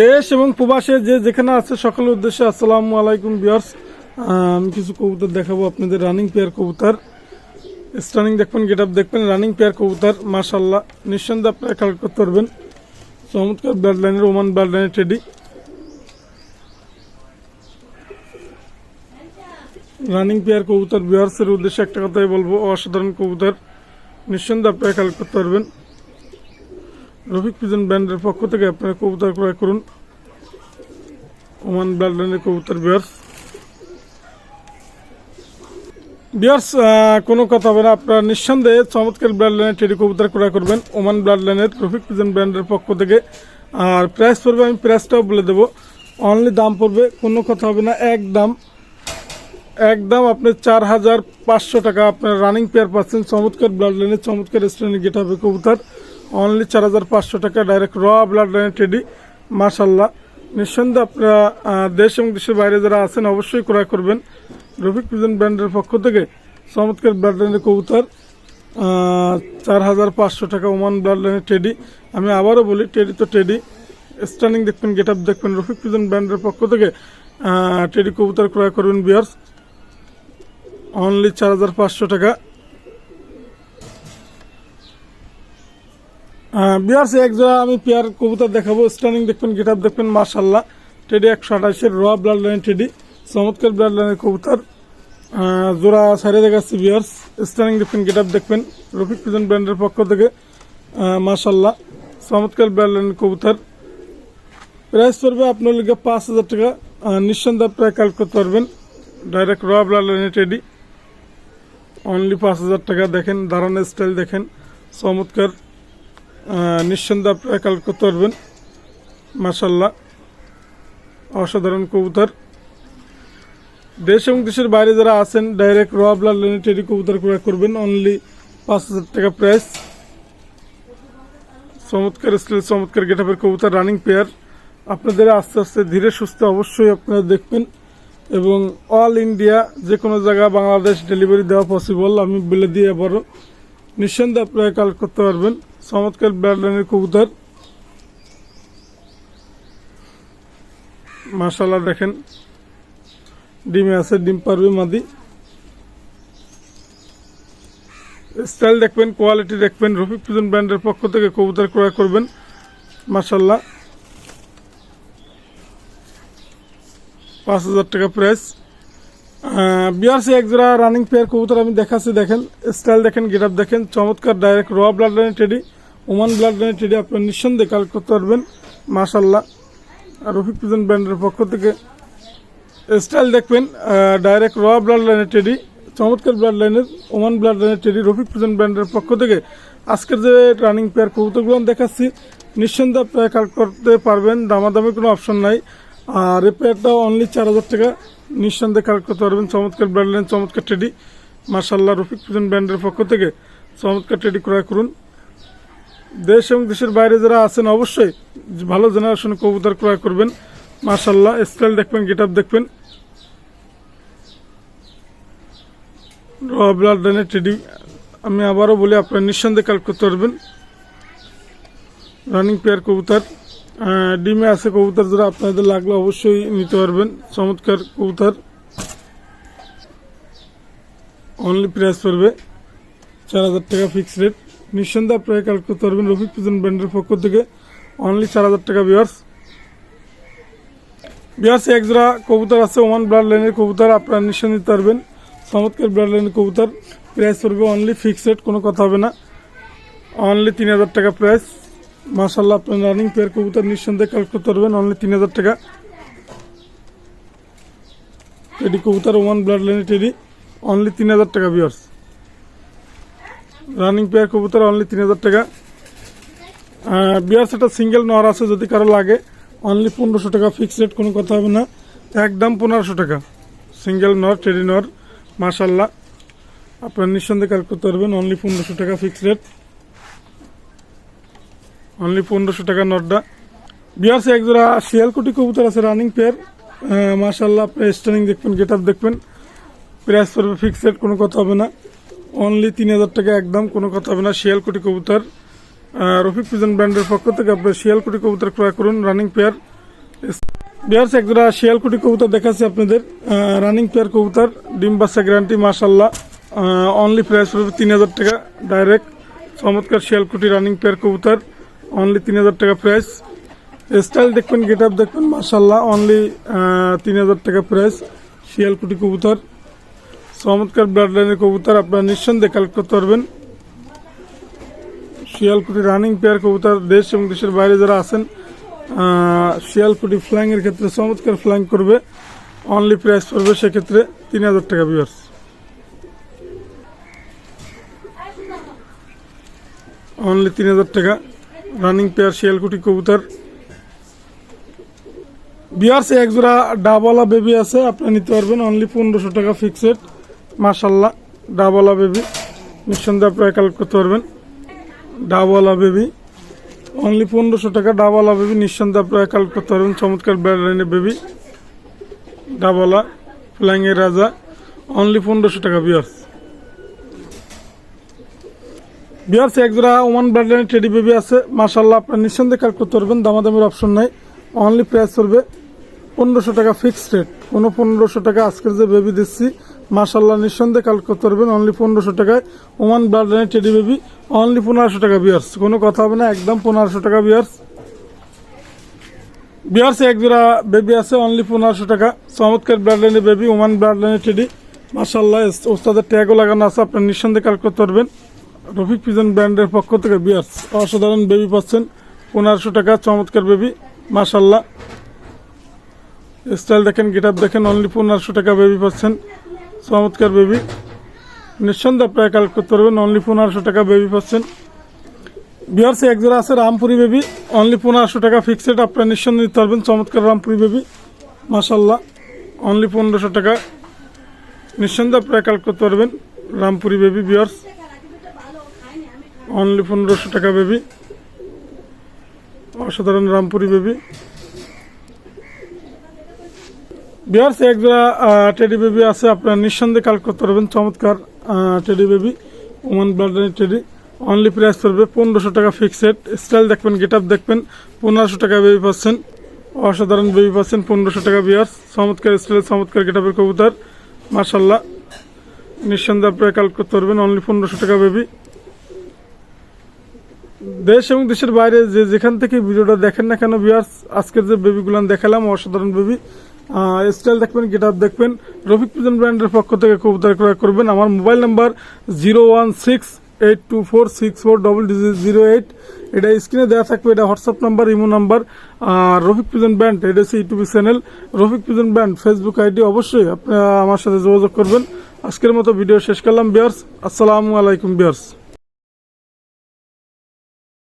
দেশ এবং প্রবাসে যে যেখানে আছে, সকলের উদ্দেশ্যে আসসালামু আলাইকুম বিয়ার্স আমি কিছু কবুতর দেখাবো আপনাদের, রানিং পেয়ার কবুতর। স্টানিং দেখবেন গেট আপ দেখবেন, রানিং পেয়ার কবুতর মাশাল্লাহ নিঃসন্দেহে আপনারা কালেক্ট করতে পারবেন। চমৎকার ব্লাড লাইনের, ওমান ব্লাড লাইনের টেডি। রানিং পেয়ার কবুতর বিহার্সের উদ্দেশ্যে একটা কথাই বলব, অসাধারণ কবুতর। নিঃসন্দেহে আপনারা কালেক্ট করতে পারবেন। রফিক পিজন ব্র্যান্ডের পক্ষ থেকে আপনারা কবুতর ক্রয় করুন। ওমান লাইনের কবুতর, বিয়ার্স। বিয়ার্স কোনো কথা হবে না, আপনারা নিঃসন্দেহে চমৎকার ব্লাড লাইনের টেডি কবুতর ক্রয় করবেন ওমান ব্লাড লাইনের রফিক পিজন ব্র্যান্ডের পক্ষ থেকে। আর প্রাইস পড়বে, আমি প্রাইসটাও বলে দেবো। অনলি দাম পড়বে, কোনো কথা হবে না, এক দাম। একদম আপনি চার হাজার পাঁচশো টাকা আপনার রানিং পেয়ার পাচ্ছেন। চমৎকার ব্লাড লাইনের, চমৎকার স্ট্রেনের গেট হবে কবুতর। অনলি চার হাজার পাঁচশো টাকা ডাইরেক্ট র ব্লাড টেডি মার্শাল্লাহ নিঃসন্দেহে আপনারা দেশ এবং দেশের বাইরে যারা আছেন অবশ্যই ক্রয় করবেন। রফিক পিজন ব্র্যান্ডের পক্ষ থেকে চমৎকার ব্লাড লাইনের কবুতর চার হাজার পাঁচশো টাকা ওমান ব্লাড লাইনের টেডি আমি আবারও বলি টেডি তো টেডি স্টানিং দেখবেন গেট আপ দেখবেন। রফিক পিজন ব্র্যান্ডের পক্ষ থেকে টেডি কবুতর ক্রয় করবেন বিয়ার্স অনলি চার হাজার পাঁচশো টাকা। বিয়ার্স এক জোড়া আমি পেয়ার কবুতর দেখাবো। স্টানিং দেখবেন গেট আপ দেখবেন মার্শাল্লাহ টেডি একশো আঠাশের র ব্লাড লাইন টেডি চমৎকার ব্লাড লাইনের কবুতর জোড়া সারিয়ে দেখাচ্ছি বিয়ার্স স্টানিং দেখবেন গেট আপ দেখবেন, রফিক পিজন ব্র্যান্ডের পক্ষ থেকে। মার্শাল্লাহ চমৎকার ব্লাড লাইনের কবুতর। প্রাইস পড়বে আপনার লিগে পাঁচ হাজার টাকা। নিঃসন্দেহে প্রায় কালেক্ট করতে পারবেন ডাইরেক্ট র ব্লাড লাইনের টেডি অনলি পাঁচ হাজার টাকা দেখেন দাঁড়ানোর স্টাইল দেখেন। চমৎকার নিঃসন্দেহে আপনারা কালেক্ট করতে পারবেন। মাসাল্লাহ অসাধারণ কবুতর। দেশ এবং দেশের বাইরে যারা আছেন ডাইরেক্ট র ব্লাড লাইনের কবুতর ক্রয় করবেন। অনলি পাঁচ হাজার টাকা প্রাইস চমৎকার স্টাইল চমৎকার গেটাপের কবুতর রানিং পেয়ার আপনাদের আস্তে আস্তে ধীরে সুস্থে অবশ্যই আপনারা দেখবেন। এবং অল ইন্ডিয়া যে কোনো জায়গা বাংলাদেশ ডেলিভারি দেওয়া পসিবল আমি বলে দিয়ে আবারও নিঃসন্দেহে আপনারা কালেক্ট করতে পারবেন। চমৎকার ব্লাড লাইনের কবুতর। মাশাল্লাহ দেখেন। ডিমে আছে ডিম পারবে মাদি। স্টাইল দেখবেন, কোয়ালিটি দেখবেন, রফিক পিজন ব্র্যান্ডের পক্ষ থেকে কবুতর ক্রয় করবেন মাশাল্লাহ পাঁচ হাজার টাকা প্রাইস। বিআরসি এক জোড়া রানিং পেয়ার কবুতর আমি দেখাচ্ছি, দেখেন। স্টাইল দেখেন, গেট দেখেন, চমৎকার, ডাইরেক্ট র ব্লাড লাইনের টেডি। ওমান ব্লাড লাইনের টেডি আপনার নিঃসন্দেহে কালেক্ট করতে পারবেন। মাশাল্লাহ আর রফিক পিজন ব্র্যান্ডের পক্ষ থেকে স্টাইল দেখবেন ডাইরেক্ট র ব্লাড লাইনের চমৎকার ব্লাড লাইনের ওমান ব্লাড লাইনের রফিক পিজন ব্র্যান্ডের পক্ষ থেকে। আজকের যে রানিং পেয়ার কবুতরগুলো দেখাচ্ছি, নিঃসন্দেহে আপনারা কালেক্ট করতে পারবেন, দামাদামি কোনো অপশন নাই। আর এই পেয়ারটা অনলি চার হাজার টাকা, নিঃসন্দেহে কালেক্ট করতে পারবেন, চমৎকার ব্র্যান্ড লাইন চমৎকার টেডি। মার্শাল্লাহ রফিক পিজন ব্র্যান্ডের পক্ষ থেকে চমৎকার টেডি ক্রয় করুন। দেশ এবং দেশের বাইরে যারা আছেন, অবশ্যই ভালো জেনারেশন কবুতর ক্রয় করবেন। মার্শাল্লাহ স্টাইল দেখবেন গেট আপ দেখবেন র ব্লাড লাইনের টেডি আমি আবারও বলি, আপনারা নিঃসন্দেহে কালেক্ট করতে পারবেন। রানিং পেয়ার কবুতর ডিমে আছে কবুতর, যারা আপনাদের লাগলে অবশ্যই নিতে পারবেন। চমৎকার কবুতর। অনলি প্রাইস পড়বে চার হাজার টাকা ফিক্স রেট নিঃসন্দেহে আপনারা কালেক্ট করতে পারবেন। রফিক পিজন ব্র্যান্ডের পক্ষ থেকে অনলি চার হাজার টাকা বিয়ার্স বিয়ার্স এক জোড়া কবুতর আছে, ওমান ব্লাড লাইনের কবুতর, আপনারা নিঃসন্দেহে নিতে পারবেন। চমৎকার ব্লাড লাইনের কবুতর। প্রাইস পড়বে অনলি ফিক্স রেট কোনো কথা হবে না। অনলি তিন হাজার টাকা প্রাইস মাসাল্লাহ আপনার রানিং পেয়ার কবুতর নিঃসন্দেহে কালেক্ট করতে পারবেন অনলি তিন হাজার টাকা। টেডি কবুতর ওয়ান ব্লাড লাইনে টেডি অনলি তিন হাজার টাকা বিয়ার্স রানিং পেয়ার কবুতর অনলি তিন হাজার টাকা। বিয়ার্স একটা সিঙ্গেল নর আছে, যদি কারও লাগে অনলি পনেরোশো টাকা ফিক্স রেট কোনো কথা হবে না। একদম পনেরোশো টাকা। সিঙ্গেল নর টেডি নর মাসাল্লাহ আপনার নিঃসন্দেহে কালেক্ট করতে পারবেন অনলি পনেরোশো টাকা ফিক্স রেট অনলি পনেরোশো টাকা নটটা বিয়ার্সে এক জোড়া শিয়ালকুটি কবুতর আছে রানিং পেয়ার মাশাল্লাহ আপনি স্টানিং দেখবেন গেট দেখবেন। প্রাইস পড়বে ফিক্স রেট কোনো কথা হবে না। অনলি তিন হাজার টাকা একদম, কোনো কথা হবে না। শিয়ালকুটি কবুতর। রফিক পিজন ব্র্যান্ডের পক্ষ থেকে আপনি শিয়ালকুটি কবুতর ক্রয় করুন রানিং পেয়ার বিহার একজোড়া শিয়ালকুটি কবুতর দেখাচ্ছি আপনাদের। রানিং পেয়ার কবুতর, ডিম বাচ্চা গ্যারান্টি মাসাল্লাহ অনলি প্রাইস পড়বে তিন হাজার টাকা ডাইরেক্ট চমৎকার শিয়ালকুটি রানিং পেয়ার কবুতর অনলি তিন হাজার টাকা প্রাইস স্টাইল দেখবেন গেট আপ দেখবেন মাসাল্লাহ অনলি তিন হাজার টাকা প্রাইস শিয়ালকুটি কবুতর। চমৎকার ব্লাড লাইনের কবুতর আপনারা নিঃসন্দেহে কালেক্ট করতে পারবেন। শিয়ালকুটি রানিং পেয়ার কবুতর দেশ এবং দেশের বাইরে যারা আছেন শিয়ালকুটি ফ্ল্যাং এর ক্ষেত্রে চমৎকার ফ্ল্যাং করবে। অনলি প্রাইস পড়বে সেক্ষেত্রে তিন হাজার টাকা বিয়ার্স অনলি তিন হাজার টাকা রানিং পেয়ার শিয়ালকুটি কবুতর। বিয়ার্স এক জোড়া ডাবওয়ালা বেবি আছে আপনি নিতে পারবেন। অনলি পনেরোশো টাকা ফিক্সড মাশাল্লাহ ডাবওয়ালা বেবি। নিঃসন্দেহে আপনারা কালেক্ট করতে পারবেন। ডাবওয়ালা বেবি। অনলি পনেরোশো টাকা ডাবওয়ালা বেবি। নিঃসন্দেহে আপনারা কালেক্ট করতে পারবেন। চমৎকার ব্যাড লাইনের বেবি। ডাবওয়ালা ফ্ল্যাংয়ের রাজা। অনলি পনেরোশো টাকা বিয়ার্স বিয়ার্স এক জোড়া ওমান লাইনের টেডি বেবি আছে। মাশাল্লাহ আপনার নিঃসন্দেহে কালেক্ট করতে পারবেন। দামাদামির অপশন নাই। অনলি প্রাইস করবে পনেরোশো টাকা ফিক্সড রেট কোনো পনেরোশো টাকা আজকের যে বেবি দিচ্ছি মাশাল্লাহ নিঃসন্দেহে কাল করতে পারবেন অনলি পনেরোশো টাকায়। ওমান ব্লাড লাইনের টেডি বেবি অনলি পনেরোশো টাকা বিয়ার্স কোনো কথা হবে না, একদম পনেরোশো টাকা বিয়ার্স বিয়ার্স এক জোড়া বেবি আছে অনলি পনেরোশো টাকা। চমৎকার ব্লাড লাইনের বেবি ওমান ব্লাড লাইনের টেডি মাশাল্লাহ ওস্তাদের ট্যাগও লাগানো আছে, আপনার নিঃসন্দেহে কাল করতে পারবেন রফিক পিজন ব্র্যান্ডের পক্ষ থেকে বিয়ার্স অসাধারণ বেবি পাচ্ছেন। পনেরোশো টাকা, চমৎকার বেবি মার্শাল্লাহ স্টাইল দেখেন গেট দেখেন অনলি পনেরোশো টাকা বেবি পাচ্ছেন। চমৎকার বেবি। নিঃসন্দেহে আপনারা কালেক্ট করতে পারবেন অনলি পনেরোশো টাকা বেবি পাচ্ছেন। বিহার্সে এক জোড়া আছে রামপুরি বেবি অনলি পনেরোশো টাকা ফিক্সড আপনারা নিঃসন্দেহে নিতে পারবেন, চমৎকার রামপুরি বেবি মাশাল্লাহ অনলি পনেরোশো টাকা। নিঃসন্দেহে আপনারা কালেক্ট করতে পারবেন রামপুরি বেবি, বিয়ার্স। অনলি পনেরোশো টাকা বেবি। অসাধারণ রামপুরি বেবি। বিহার্স এক টেডি বেবি আছে, আপনারা নিঃসন্দেহে কাল করতে পারবেন। চমৎকার টেডি বেবি ওমান ব্লাডের টেডি অনলি প্রাইস পড়বে পনেরোশো টাকা ফিক্সড স্টাইল দেখবেন গেট দেখবেন, পনেরোশো টাকা বেবি পাচ্ছেন। অসাধারণ বেবি পাচ্ছেন, পনেরোশো টাকা বিয়ার্স। চমৎকার স্টাইল চমৎকার গেট আপের কবুতর মার্শাল্লাহ নিঃসন্দেহে আপনারা কাল করতে পারবেন অনলি পনেরোশো টাকা বেবি দেশ এবং দেশের বাইরে যে যেখান থেকে ভিডিওটা দেখেন না কেন ভিউয়ার্স আজকের যে বেবিগুলান দেখালাম, অসাধারণ বেবি স্টাইল দেখবেন গেট আপ দেখবেন। রফিক পিজন ব্র্যান্ডের পক্ষ থেকে কবুতর ক্রয় করবেন। আমার mobile number zero one six eight two four six four double zero eight এটা স্ক্রিনে দেওয়া থাকবে, এটা হোয়াটসঅ্যাপ নাম্বার, ইমো নাম্বার। আর রফিক পিজন ব্র্যান্ড, এটা হচ্ছে YouTube channel. Rafiq pigeon brand Facebook ID অবশ্যই আপনারা আমার সাথে যোগাযোগ করবেন। আজকের মতো ভিডিও শেষ করলাম বিয়ার্স আসসালামু আলাইকুম বিয়ার্স